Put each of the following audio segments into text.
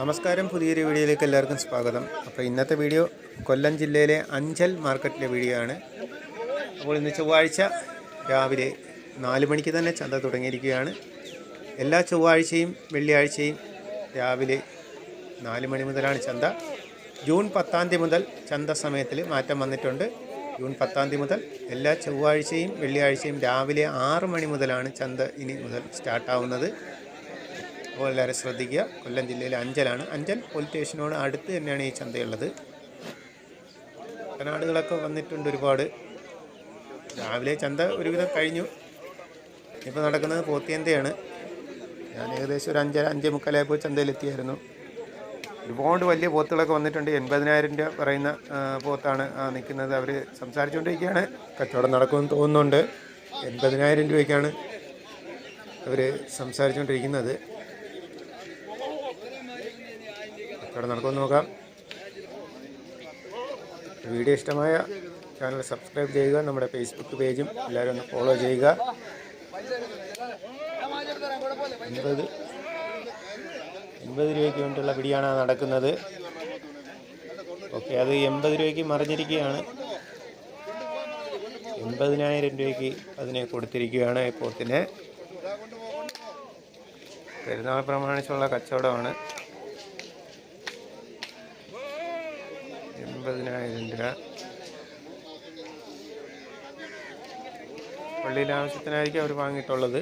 നമസ്കാരം. പുതിയൊരു വീഡിയോയിലേക്ക് എല്ലാവർക്കും സ്വാഗതം. അപ്പോൾ ഇന്നത്തെ വീഡിയോ കൊല്ലം ജില്ലയിലെ അഞ്ചൽ മാർക്കറ്റിലെ വീഡിയോ ആണ്. അപ്പോൾ ഇന്ന് ചൊവ്വാഴ്ച രാവിലെ നാല് മണിക്ക് തന്നെ ചന്ത തുടങ്ങിയിരിക്കുകയാണ്. എല്ലാ ചൊവ്വാഴ്ചയും വെള്ളിയാഴ്ചയും രാവിലെ നാല് മണി മുതലാണ് ചന്ത. ജൂൺ പത്താം തീയതി മുതൽ ചന്ത സമയത്തിൽ മാറ്റം വന്നിട്ടുണ്ട്. ജൂൺ പത്താം തീയതി മുതൽ എല്ലാ ചൊവ്വാഴ്ചയും വെള്ളിയാഴ്ചയും രാവിലെ ആറ് മണി മുതലാണ് ചന്ത ഇനി മുതൽ സ്റ്റാർട്ടാവുന്നത്. അപ്പോൾ ശ്രദ്ധിക്കുക. കൊല്ലം ജില്ലയിലെ അഞ്ചലാണ്. അഞ്ചൽ പോലീസ് സ്റ്റേഷനോട് അടുത്ത് തന്നെയാണ് ഈ ചന്തയുള്ളത്. കനാടുകളൊക്കെ വന്നിട്ടുണ്ട് ഒരുപാട്. രാവിലെ ചന്ത ഒരുവിധം കഴിഞ്ഞു. ഇപ്പോൾ നടക്കുന്നത് പോത്തിയന്തയാണ്. ഞാൻ ഏകദേശം ഒരു അഞ്ചര അഞ്ചേ മുക്കാലായപ്പോൾ ചന്തയിലെത്തിയായിരുന്നു. ഒരുപാട് വലിയ പോത്തുകളൊക്കെ വന്നിട്ടുണ്ട്. എൺപതിനായിരം രൂപ പറയുന്ന പോത്താണ് നിൽക്കുന്നത്. അവർ സംസാരിച്ചുകൊണ്ടിരിക്കുകയാണ്. കച്ചവടം നടക്കുമെന്ന് തോന്നുന്നുണ്ട്. എൺപതിനായിരം രൂപയ്ക്കാണ് അവർ സംസാരിച്ചുകൊണ്ടിരിക്കുന്നത്. കച്ചവടം നടക്കുമെന്ന് നോക്കാം. വീഡിയോ ഇഷ്ടമായ ചാനൽ സബ്സ്ക്രൈബ് ചെയ്യുക നമ്മുടെ ഫേസ്ബുക്ക് പേജും എല്ലാവരും ഒന്ന് ഫോളോ ചെയ്യുക. എൺപത് എൺപത് രൂപയ്ക്ക് വേണ്ടിയുള്ള പിടിയാണ് നടക്കുന്നത്. ഓക്കെ അത് എൺപത് രൂപയ്ക്ക് മറിഞ്ഞിരിക്കുകയാണ്. എൺപതിനായിരം രൂപയ്ക്ക് അതിനെ കൊടുത്തിരിക്കുകയാണ് ഈ പോത്തിനെ. പെരുന്നാൾ പ്രമാണിച്ചുള്ള കച്ചവടമാണ്. എൺപതിനായിരം രൂപ. പള്ളിയിലെ ആവശ്യത്തിനായിരിക്കും അവർ വാങ്ങിയിട്ടുള്ളത്.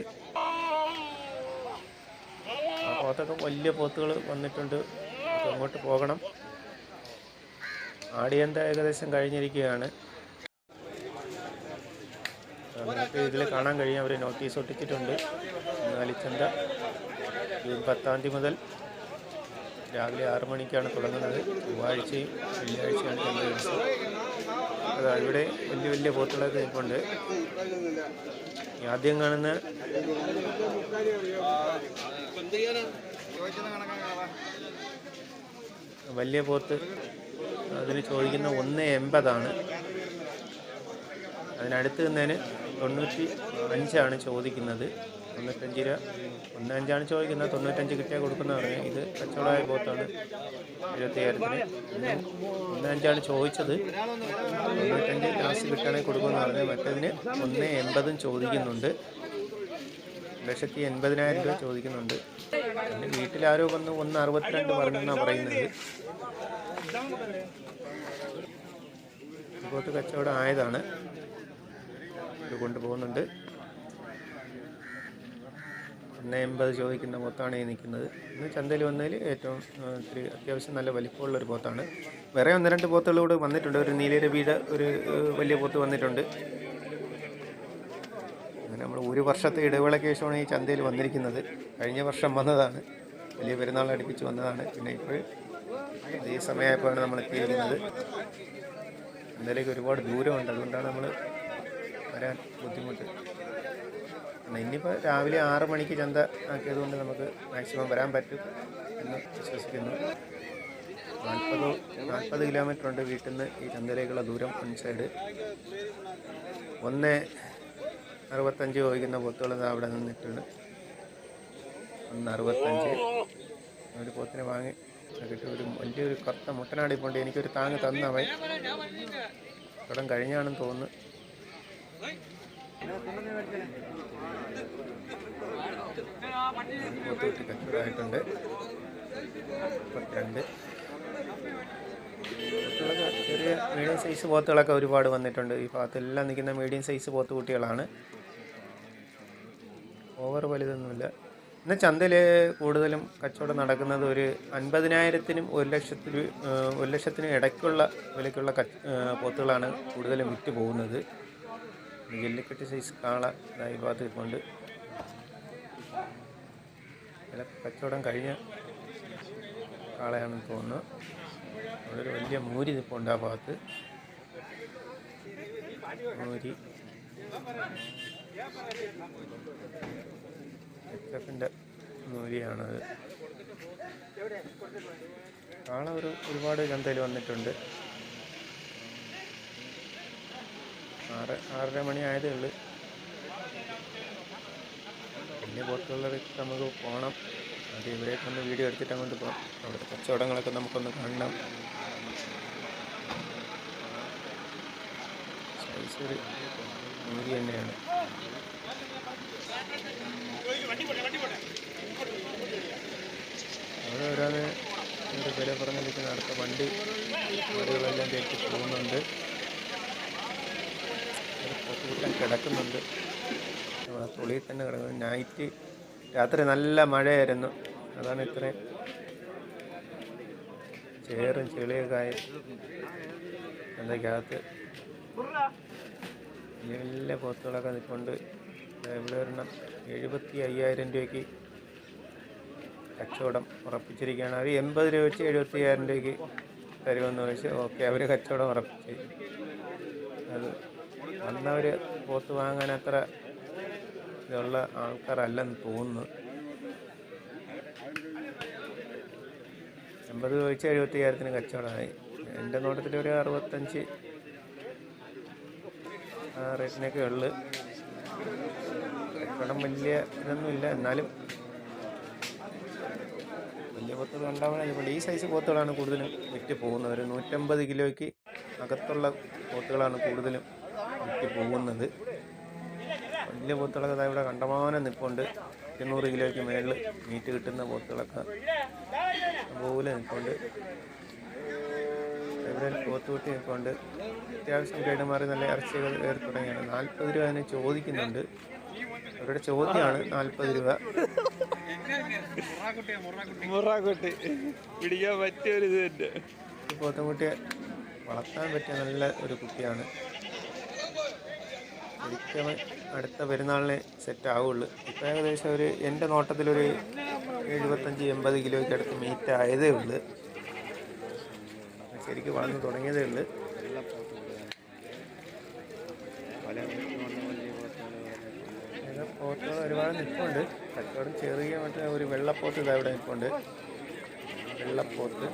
ആ പോത്തൊക്കെ വലിയ പോത്തുകൾ വന്നിട്ടുണ്ട്. അങ്ങോട്ട് പോകണം. ആടിയന്ത ഏകദേശം കഴിഞ്ഞിരിക്കുകയാണ്. ഇതിൽ കാണാൻ കഴിയും. അവർ നോട്ടീസ് ഒട്ടിച്ചിട്ടുണ്ട്. നാലിച്ചന്ത ജൂൺ പത്താം തീയതി മുതൽ. രാവിലെ ആറ് മണിക്കാണ് തുടങ്ങുന്നത്. ചൊവ്വാഴ്ചയും വെള്ളിയാഴ്ചയാണ് ദിവസം. അതാ ഇവിടെ വലിയ വലിയ പോത്തുകളൊക്കെ നിൽപ്പുണ്ട് ആദ്യം കാണുന്ന വലിയ പോത്ത് അതിന് ചോദിക്കുന്ന ഒന്ന് എൺപതാണ്. അതിനടുത്ത് നിന്നതിന് തൊണ്ണൂറ്റി അഞ്ചാണ് ചോദിക്കുന്നത്. തൊണ്ണൂറ്റഞ്ച് രൂപ ഒന്നഞ്ചാണ് ചോദിക്കുന്നത്. തൊണ്ണൂറ്റഞ്ച് കിട്ടിയാൽ കൊടുക്കുന്ന പറഞ്ഞു ഇത് കച്ചവടമായ പോത്താണ് ഇരുപത്തിയായിരത്തിന് ഒന്നഞ്ചാണ് ചോദിച്ചത്. തൊണ്ണൂറ്റഞ്ച് ലാസ്റ്റ് കിട്ടുകയാണെങ്കിൽ കൊടുക്കുമെന്ന് പറഞ്ഞു മറ്റേതിന് ഒന്ന് എൺപതും ചോദിക്കുന്നുണ്ട്. ലക്ഷത്തി എൺപതിനായിരം രൂപ ചോദിക്കുന്നുണ്ട്. പിന്നെ വീട്ടിലാരോ വന്ന് ഒന്ന് അറുപത്തിരണ്ട് പറഞ്ഞെന്നാണ് പറയുന്നത്. പോത്ത് കച്ചവടം ആയതാണ്. ഇത് കൊണ്ടുപോകുന്നുണ്ട്. ഒന്ന് എൺപത് ചോദിക്കുന്ന പോത്താണ് ഈ നിൽക്കുന്നത്. ഇന്ന് ചന്തയിൽ വന്നതിൽ ഏറ്റവും ഒത്തിരി അത്യാവശ്യം നല്ല വലിപ്പമുള്ള ഒരു പോത്താണ്. വേറെ ഒന്ന് രണ്ട് പോത്തുകൾ കൂടെ വന്നിട്ടുണ്ട്. ഒരു നീലരവിയുടെ ഒരു വലിയ പോത്ത് വന്നിട്ടുണ്ട്. അങ്ങനെ നമ്മൾ ഒരു വർഷത്തെ ഇടവേളയ്ക്ക് ശേഷമാണ് ഈ ചന്തയിൽ വന്നിരിക്കുന്നത്. കഴിഞ്ഞ വർഷം വന്നതാണ്. വലിയ പെരുന്നാൾ അടുപ്പിച്ച് വന്നതാണ്. പിന്നെ ഇപ്പോൾ ഈ സമയമായപ്പോഴാണ് നമ്മൾ എത്തിയിരിക്കുന്നത്. ചന്തയിലേക്ക് ഒരുപാട് ദൂരമുണ്ട്. അതുകൊണ്ടാണ് നമ്മൾ വരാൻ ബുദ്ധിമുട്ട്. എന്നാൽ ഇനിയിപ്പോൾ രാവിലെ ആറ് മണിക്ക് ചന്ത ആക്കിയതുകൊണ്ട് നമുക്ക് മാക്സിമം വരാൻ പറ്റും എന്ന് വിശ്വസിക്കുന്നു. നാൽപ്പത് നാൽപ്പത് കിലോമീറ്റർ ഉണ്ട് വീട്ടിൽ നിന്ന് ഈ ചന്തയിലേക്കുള്ള ദൂരം വൺ സൈഡ് ഒന്ന് അറുപത്തഞ്ച് ചോദിക്കുന്ന പൊത്തുകൾ അവിടെ നിന്നിട്ടുണ്ട്. ഒന്ന് അറുപത്തഞ്ച്. ഒരു പോത്തിനെ വാങ്ങി കിട്ടി. ഒരു വലിയൊരു കറുത്ത മുട്ടനാടി പോണ്ട് എനിക്കൊരു താങ്ങ് തന്നവൻ. കടം കഴിഞ്ഞാണെന്ന് തോന്നുന്നു. പോത്തുകളൊക്കെ ചെറിയ മീഡിയം സൈസ് പോത്തുകളൊക്കെ ഒരുപാട് വന്നിട്ടുണ്ട്. ഈ ഭാഗത്തെല്ലാം നിൽക്കുന്ന മീഡിയം സൈസ് പോത്ത് കുട്ടികളാണ്. ഓവർ വലുതൊന്നുമില്ല. ഇന്ന് ചന്തയിൽ കൂടുതലും കച്ചവടം നടക്കുന്നത് ഒരു അൻപതിനായിരത്തിനും ഒരു ലക്ഷത്തിന് ഒരു ലക്ഷത്തിനും ഇടയ്ക്കുള്ള വിലയ്ക്കുള്ള പോത്തുകളാണ് കൂടുതലും വിറ്റ് പോകുന്നത്. കാള ഇതായി ഈ ഭാഗത്ത് ഇരിപ്പുണ്ട്. വില കച്ചവടം കഴിഞ്ഞ കാളയാണെന്ന് തോന്നുന്നു. അവിടെ ഒരു വലിയ മൂരി നിൽപ്പുണ്ട് ആ ഭാഗത്ത്. മൂരി. എച്ച് എഫിന്റെ മൂരിയാണത്. കാള ഒരു ഒരുപാട് ചന്തയിൽ വന്നിട്ടുണ്ട്. ആറ് ആറര മണി ആയതേ ഉള്ളു. പിന്നെ പോത്തുകളിലേക്ക് നമുക്ക് പോകണം അത് ഇവിടേക്കൊന്ന് വീഡിയോ എടുത്തിട്ട് അങ്ങോട്ട് പോകാം അവിടുത്തെ കച്ചവടങ്ങളൊക്കെ നമുക്കൊന്ന് കാണണം. സൈസ് ഒരു നൂരി തന്നെയാണ്. അവിടെ ഒരാൾ ഒരു വില പറഞ്ഞിരിക്കുന്ന. അടുത്ത വണ്ടി വണ്ടികളെല്ലാം കയറ്റി പോകുന്നുണ്ട്. കൂട്ടം കിടക്കുന്നുണ്ട്. നമ്മളെ തുള്ളിയിൽ തന്നെ കിടക്കുന്നത് നൈറ്റ് രാത്രി നല്ല മഴയായിരുന്നു. അതാണ് ഇത്രയും ചേറും ചെളിയൊക്കെ ആയി. എന്തൊക്കെയകത്ത് വലിയ പോത്തുകളൊക്കെ നിൽപ്പുണ്ട് ഇവിടെ ഒരെണ്ണം എഴുപത്തി അയ്യായിരം രൂപയ്ക്ക് കച്ചവടം ഉറപ്പിച്ചിരിക്കുകയാണ്. അവർ എൺപത് രൂപ വെച്ച് എഴുപത്തി അയ്യായിരം രൂപയ്ക്ക് തരുമെന്ന് വെച്ച് ഓക്കെ അവർ കച്ചവടം ഉറപ്പിച്ച്. അത് വന്നവർ പോത്ത് വാങ്ങാൻ അത്ര ഇതുള്ള ആൾക്കാരല്ലെന്ന് തോന്നുന്നു. എൺപത് വെച്ച് എഴുപത്തി അയ്യായിരത്തിന് കച്ചവടമായി. എന്റെ നോട്ടത്തിൽ ഒരു അറുപത്തഞ്ച് ആ റേറ്റിനൊക്കെ ഉള്ളു. കച്ചവടം വലിയ ഇതൊന്നുമില്ല എന്നാലും വലിയ പോത്തുകൾ ഉണ്ടാവണം. ഈ സൈസ് പോത്തുകളാണ് കൂടുതലും വിറ്റ് പോകുന്നത്. ഒരു നൂറ്റമ്പത് കിലോയ്ക്ക് അകത്തുള്ള പോത്തുകളാണ് കൂടുതലും പോകുന്നത് വലിയ പോത്തുകളൊക്കെ ഇവിടെ കണ്ടമാനം നിൽപ്പുണ്ട് ഇരുന്നൂറ് കിലോയ്ക്ക് മേളിൽ മീറ്റ് കിട്ടുന്ന പോത്തുകളൊക്കെ പോലെ നിൽപ്പുണ്ട് ഒരു പോത്തുകുട്ടി നിൽപ്പുണ്ട് അത്യാവശ്യം കേടുമാറി നല്ല ഇറച്ചികൾ കയറി തുടങ്ങിയാണ്. നാൽപ്പത് രൂപ അതിനെ ചോദിക്കുന്നുണ്ട്. അവരുടെ ചോദ്യമാണ് നാൽപ്പത് രൂപ. മുറാക്കുട്ടി. പിടിക്കാൻ പറ്റിയ ഒരു ഇത് തന്നെ പോത്തുംകുട്ടിയെ വളർത്താൻ പറ്റിയ നല്ല ഒരു കുട്ടിയാണ്. ശരിക്കും അടുത്ത പെരുന്നാളിനെ സെറ്റ് ആവുള്ളൂ. ഇപ്പം ഏകദേശം ഒരു എന്റെ നോട്ടത്തിലൊരു എഴുപത്തഞ്ച് എൺപത് കിലോയ്ക്ക് അടുത്ത് മീറ്റ് ആയതേ ഉള്ളൂ. ശരിക്കും വളർന്നു തുടങ്ങിയതേ ഉള്ളൂ. പോത്തുകൾ ഒരുപാട് നിൽപ്പുണ്ട്. കച്ചവടം ചെറിയ മറ്റേ ഒരു വെള്ളപ്പോത്ത് ഇതാ ഇവിടെ നിൽപ്പുണ്ട്. വെള്ളപ്പോത്ത്.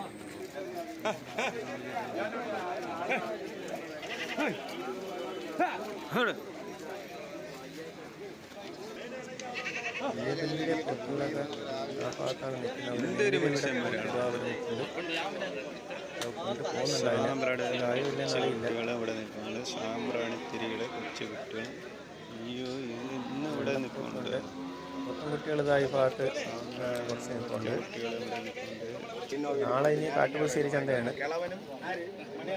വലിയ വലിയ ഭാഗത്താണ് നിൽക്കുന്നത്. പോകുന്നുണ്ടായില്ല അറിയില്ല കുട്ടികൾ ഇവിടെ നിൽക്കുന്നുണ്ട് സാമ്പ്രാണി തിരികൾ കൊച്ചു കുട്ടികൾ അയ്യോ ഇന്ന് ഇവിടെ നിൽക്കുന്നുണ്ട് മൊത്തം കുട്ടികളിതായി പാട്ട് കുറച്ച് നിൽക്കുന്നുണ്ട് നാളെ ഇനി കാട്ടുപുശ്ശേരി ചന്തയാണ്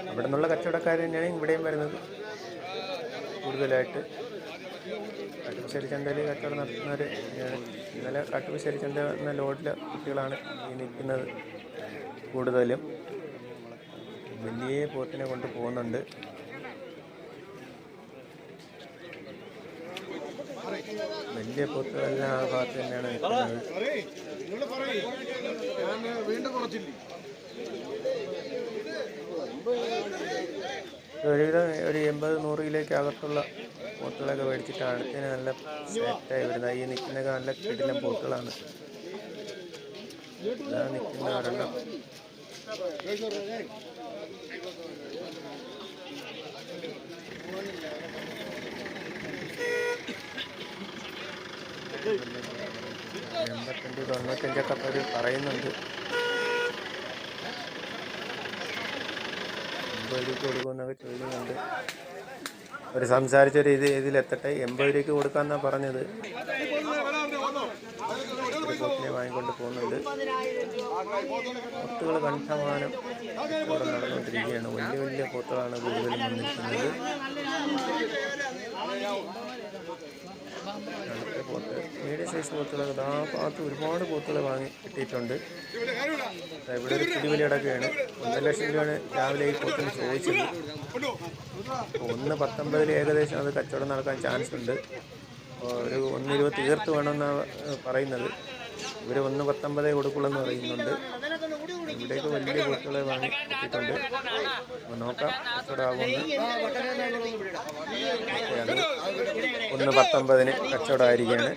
ഇവിടെ നിന്നുള്ള കച്ചവടക്കാർ തന്നെയാണ് ഇവിടെയും വരുന്നത്. കൂടുതലായിട്ട് കാട്ടുപശ്ശേരി ചന്തയിൽ കച്ചവടം നടത്തുന്നവർ ഇന്നലെ കാട്ടുപശ്ശേരി ചന്ത എന്ന ലോഡിലെ കുട്ടികളാണ് ഈ നിൽക്കുന്നത്. കൂടുതലും വലിയ പോത്തിനെ കൊണ്ട് പോകുന്നുണ്ട്. വലിയ പോത്തുകളെല്ലാം ആ ഭാഗത്ത് തന്നെയാണ് നിൽക്കുന്നത്. ഒരുവിധം ഒരു എൺപത് നൂറ് കിലോയ്ക്ക് അകത്തുള്ള പോത്തുകളൊക്കെ മേടിച്ചിട്ട് അടുത്തതിന് നല്ല സെറ്റായി വരുന്നത്. ഈ നിൽക്കുന്നൊക്കെ നല്ല കിടിലം പോത്തുകളാണ് എൺപത്തഞ്ച് തൊണ്ണൂറ്റഞ്ചൊക്കെ പേര് പറയുന്നുണ്ട്. ഒരു കൊടുക്കുന്നൊക്കെ ചോദിക്കുന്നുണ്ട് ഒരു സംസാരിച്ചൊരു ഇത് ഇതിലെത്തട്ടെ. എൺപത് രൂപയ്ക്ക് കൊടുക്കാമെന്നാണ് പറഞ്ഞത്. ഒരു പോത്തിനെ വാങ്ങിക്കൊണ്ട് പോകുന്നുണ്ട്. പോത്തുകൾ കണ്ഠമാനം ഇവിടെ നടന്നുകൊണ്ടിരിക്കുകയാണ്. വലിയ വലിയ പോത്തുകളാണ് കൂടുതലും വന്നിരിക്കുന്നത് പോത്ത് മീഡിയം സൈസ് പോത്തുകൾ. ആ ഭാഗത്ത് ഒരുപാട് പോത്തുകൾ വാങ്ങി കിട്ടിയിട്ടുണ്ട്. ഇവിടെ ഒരു പിടിവലി കിടക്കുകയാണ്. ഒന്നര ലക്ഷം രൂപയാണ് രാവിലെ ഈ പോത്തിന് ചോദിച്ചത്. ഒന്ന് പത്തൊമ്പതിൽ ഏകദേശം അത് കച്ചവടം നടക്കാൻ ചാൻസ് ഉണ്ട്. ഒരു ഒന്ന് ഇരുപത് തീർത്ത് വേണമെന്നാണ് പറയുന്നത്. ഇവർ ഒന്ന് പത്തൊമ്പതേ കൊടുക്കുള്ളൂ എന്ന് പറയുന്നുണ്ട്. ഇവിടേക്ക് വലിയ കുട്ടികളെ വാങ്ങി അപ്പോൾ നോക്കാം കച്ചവടം ആകുമെന്ന് അത് ഒന്ന് പത്തൊമ്പതിന് കച്ചവടമായിരിക്കുകയാണ്.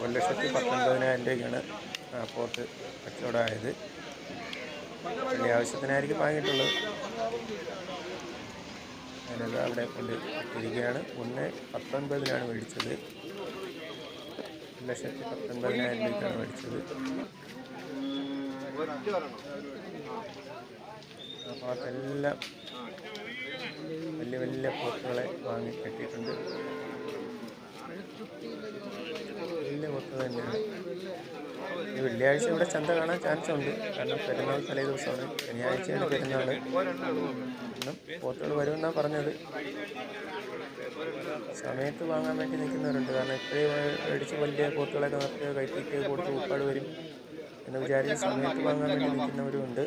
ഒരു ലക്ഷത്തി പത്തൊൻപതിനായിരം രൂപയ്ക്കാണ് പോർട്ട് കച്ചവടമായത്. വലിയ ആവശ്യത്തിനായിരിക്കും വാങ്ങിയിട്ടുള്ളത്. ഞാനത് അവിടെ കൊണ്ട് ഇരിക്കുകയാണ്. ഒന്ന് പത്തൊൻപതിനാണ് മേടിച്ചത്. ലക്ഷത്തി പത്തൊൻപതിനായിരം രൂപയ്ക്കാണ് മേടിച്ചത്. ആ ഭാഗത്തെല്ലാം വലിയ വലിയ പൂക്കളെ വാങ്ങി കെട്ടിയിട്ടുണ്ട്. വലിയ പൂക്കൾ തന്നെയാണ്. ഈ വെള്ളിയാഴ്ച ഇവിടെ ചന്ത കാണാൻ ചാൻസ് ഉണ്ട്. കാരണം പെരുന്നാൾ തലേ ദിവസമാണ്. ശനിയാഴ്ചയാണ് പെരുന്നാൾ ഇന്നും പോത്തുകൾ വരുമെന്നാണ് പറഞ്ഞത്. സമയത്ത് വാങ്ങാൻ വേണ്ടി നിൽക്കുന്നവരുണ്ട്. കാരണം ഇപ്പോഴേ മേടിച്ച് വലിയ പോത്തുകളൊക്കെ നിർത്തി കയറ്റിക്ക് കൊടുത്ത് ഉൾപ്പാട് വരും എന്ന് വിചാരിച്ച് സമയത്ത് വാങ്ങാൻ വേണ്ടി നിൽക്കുന്നവരുമുണ്ട്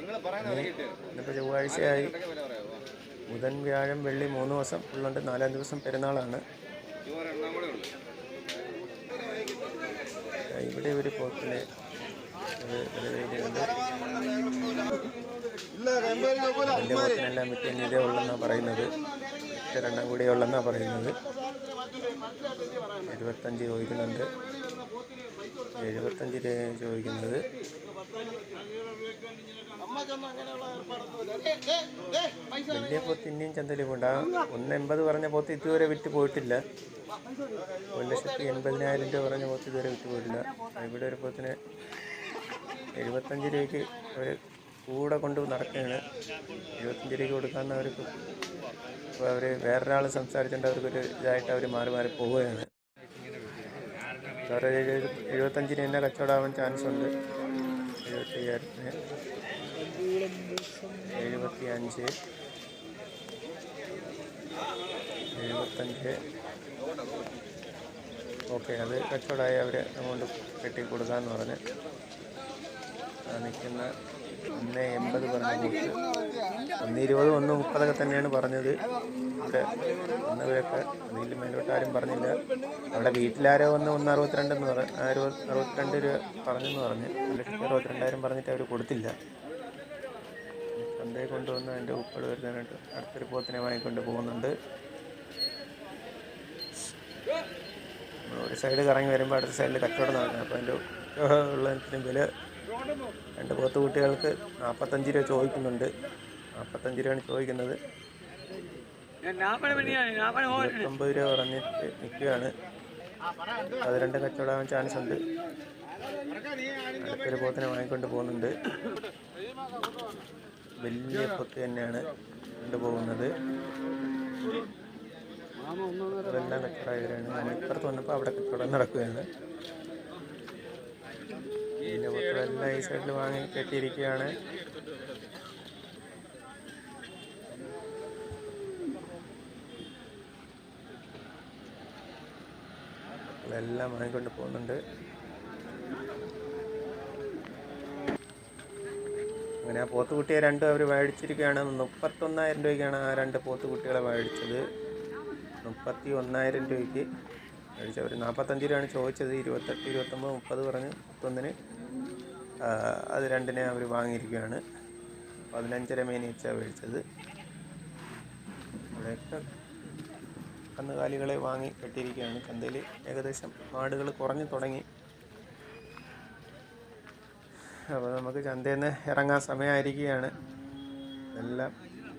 ഇന്നിപ്പോൾ ചൊവ്വാഴ്ചയായി. ബുധൻ വ്യാഴം വെള്ളി മൂന്ന് ദിവസം. ഉള്ളുണ്ട് നാലാം ദിവസം പെരുന്നാളാണ്. ഇവിടെ ഒരു പോത്തിനെ ഉള്ളെന്നാണ് പറയുന്നത്. രണ്ടാം കൂടി ഉള്ളെന്നാണ് പറയുന്നത്. ഇരുപത്തഞ്ച് ചോദിക്കുന്നുണ്ട്. എഴുപത്തഞ്ച് രൂപ ചോദിക്കുന്നത്. വലിയ പോത്ത് ഇനിയും ചന്തയിൽ പോണ്ട ഒന്ന് എൺപത് പറഞ്ഞ പോത്ത് ഇതുവരെ വിറ്റ് പോയിട്ടില്ല. ഒരു ലക്ഷത്തി എൺപതിനായിരം രൂപ പറഞ്ഞ പോത്ത് ഇതുവരെ വിറ്റ് പോയിട്ടില്ല. ഇവിടെ ഒരു പോത്തിന് എഴുപത്തഞ്ച് രൂപയ്ക്ക് ഒരു കൂടെ കൊണ്ട് നടക്കുകയാണ്. എഴുപത്തഞ്ച് രൂപയ്ക്ക് കൊടുക്കാമെന്ന് അവർക്ക് അവർ വേറൊരാൾ സംസാരിച്ചുകൊണ്ട് അവർക്കൊരു ഇതായിട്ട് അവർ മാറി മാറി പോവുകയാണ്. എഴുപ എഴുപത്തഞ്ചിന് തന്നെ കച്ചവടമാവാൻ ചാൻസ് ഉണ്ട് എഴുപത്തി അയ്യായിരത്തിന് എഴുപത്തി അഞ്ച് എഴുപത്തഞ്ച്. ഓക്കെ അത് കച്ചവടമായി അവർ അങ്ങോട്ട് കെട്ടി കൊടുക്കാമെന്ന് പറഞ്ഞ് നിൽക്കുന്ന ഒന്ന് എൺപത് പറഞ്ഞ ഒന്ന് ഇരുപത് ഒന്ന് മുപ്പതൊക്കെ തന്നെയാണ് പറഞ്ഞത്. ഇവിടെ വന്നവരൊക്കെ അതിൽ മേലോട്ട് ആരും പറഞ്ഞില്ല. അവിടെ വീട്ടിലാരോ വന്ന് ഒന്ന് അറുപത്തിരണ്ടെന്ന് പറഞ്ഞു അറുപത് അറുപത്തിരണ്ട് രൂപ പറഞ്ഞെന്ന് പറഞ്ഞ് ലക്ഷത്തി അറുപത്തിരണ്ടായിരം പറഞ്ഞിട്ട് അവർ കൊടുത്തില്ല. ചന്തയിൽ കൊണ്ടുവന്ന് അതിന്റെ ഉപ്പട് വരുന്നതിനായിട്ട് അടുത്തൊരു പോത്തിനെ വാങ്ങിക്കൊണ്ട് പോകുന്നുണ്ട്. ഒരു സൈഡ് കറങ്ങി വരുമ്പോൾ അടുത്ത സൈഡിൽ കച്ചവടം നടക്കുന്നത് അപ്പോൾ അതിന്റെ ഉള്ളതിനും വില രണ്ട് പോത്ത് കുട്ടികൾക്ക് നാൽപ്പത്തഞ്ച് രൂപ ചോദിക്കുന്നുണ്ട്. നാൽപ്പത്തഞ്ച് രൂപയാണ് ചോദിക്കുന്നത്. ഇരുപത്തൊമ്പത് രൂപ പറഞ്ഞിട്ട് നിൽക്കുകയാണ്. അത് രണ്ട് കച്ചവടമാകാൻ ചാൻസ് ഉണ്ട്. അടുത്തൊരു പോത്തിനെ വാങ്ങിക്കൊണ്ട് പോകുന്നുണ്ട്. വലിയ പൊത്ത് തന്നെയാണ് കൊണ്ടുപോകുന്നത്. അതെല്ലാം കച്ചവടമായവരാണ്. ഞാൻ ഇപ്പുറത്ത് വന്നപ്പോൾ അവിടെ കച്ചവടം നടക്കുകയാണ്. ഇതിന്റെ പൊത്തുകളെല്ലാം ഈ സൈഡിൽ വാങ്ങി കെട്ടിയിരിക്കുകയാണ്. എല്ലാം വാങ്ങിക്കൊണ്ട് പോകുന്നുണ്ട്. അങ്ങനെ ആ പോത്തുകുട്ടിയെ രണ്ടും അവർ മേടിച്ചിരിക്കുകയാണ് മുപ്പത്തൊന്നായിരം രൂപയ്ക്കാണ് ആ രണ്ട് പോത്തുകുട്ടികളെ മേടിച്ചത് മുപ്പത്തി ഒന്നായിരം രൂപയ്ക്ക് മേടിച്ചു അവർ നാൽപ്പത്തഞ്ച് രൂപയാണ് ചോദിച്ചത്. ഇരുപത്തെട്ട് ഇരുപത്തൊമ്പത് മുപ്പത് പറഞ്ഞ് മുപ്പത്തൊന്നിന് അത് രണ്ടിനെ അവർ വാങ്ങിയിരിക്കുകയാണ്. പതിനഞ്ചര മേനിച്ചാണ് മേടിച്ചത് ഇവിടെയൊക്കെ കന്നുകാലികളെ വാങ്ങി കെട്ടിയിരിക്കുകയാണ്. ചന്തയിൽ ഏകദേശം ആടുകൾ കുറഞ്ഞു തുടങ്ങി. അപ്പോൾ നമുക്ക് ചന്തയിൽ നിന്ന് ഇറങ്ങാൻ സമയമായിരിക്കുകയാണ്. എല്ലാം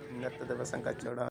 ഇന്നത്തെ ദിവസം കച്ചവടം